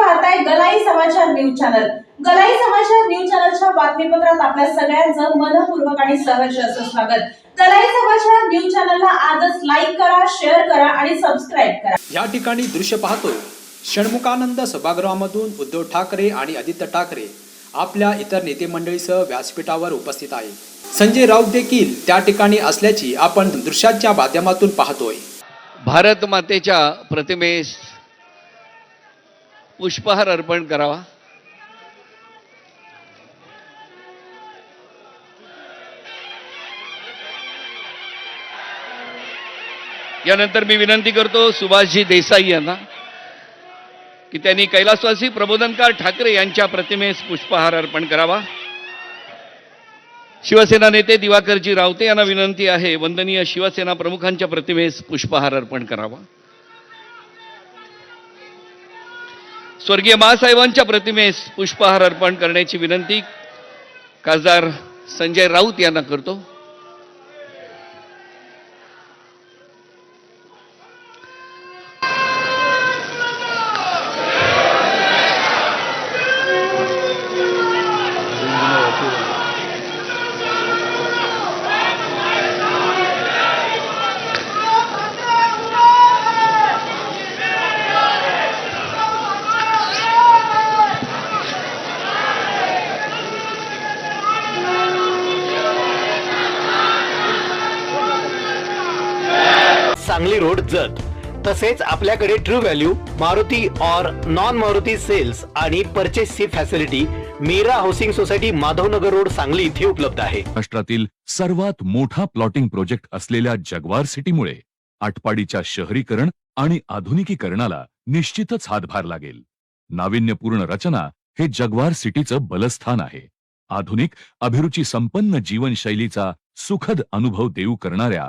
पाहताय गलाई समाचार news channel. गलाई समाचार न्यूज चॅनलच्या बातमीपत्रात आपल्या सगळ्यांचं मनपूर्वक आणि सहर्ष असं स्वागत. गलाई समाचार न्यूज चॅनलला आजच लाईक करा शेअर करा आणि सबस्क्राईब करा. या ठिकाणी दृश्य षण्मुखानंद सभागृहामधून उद्धव ठाकरे आणि आदित्य ठाकरे आपल्या इतर नेते मंडळीसह व्यासपीठावर उपस्थित आहे संजय राऊत देखील त्या ठिकाणी असल्याची आपण दृश्याच्या माध्यमातून पाहतोय. भारत मातेच्या प्रतिमेस पुष्पहार अर्पण करावा. यानंतर मी विनंती करतो सुभाषजी देसाई यांना की त्यांनी कैलासवासी प्रबोधनकार ठाकरे यांच्या प्रतिमेस पुष्पहार अर्पण करावा. शिवसेना नेते दिवाकरजी रावते यांना विनंती आहे वंदनीय शिवसेना प्रमुखांच्या प्रतिमेस पुष्पहार अर्पण करावा. स्वर्गीय महासाहेबांच्या प्रतिमेस पुष्पहार अर्पण करण्याची विनंती. खासदार संजय राऊत यांना करतो. सांगली रोड जत तसेच आपल्याकडे ट्रू व्हॅल्यू मारुती और नॉन मारुती सेल्स आणि परचेसची facility Meera housing society Madhavnagar road Sangli इथे उपलब्ध आहे. महाराष्ट्रातील सर्वात मोठा प्लॉटिंग प्रोजेक्ट असलेल्या जगवार सिटीमुळे आटपाडीच्या शहरीकरण आणि आधुनिकीकरणाला निश्चितच हातभार लागेल. नाविन्यपूर्ण रचना हे जगवार सिटीचं बलस्थान आहे. आधुनिक अभिरुची संपन्न जीवनशैलीचा सुखद अनुभव देऊ करणाऱ्या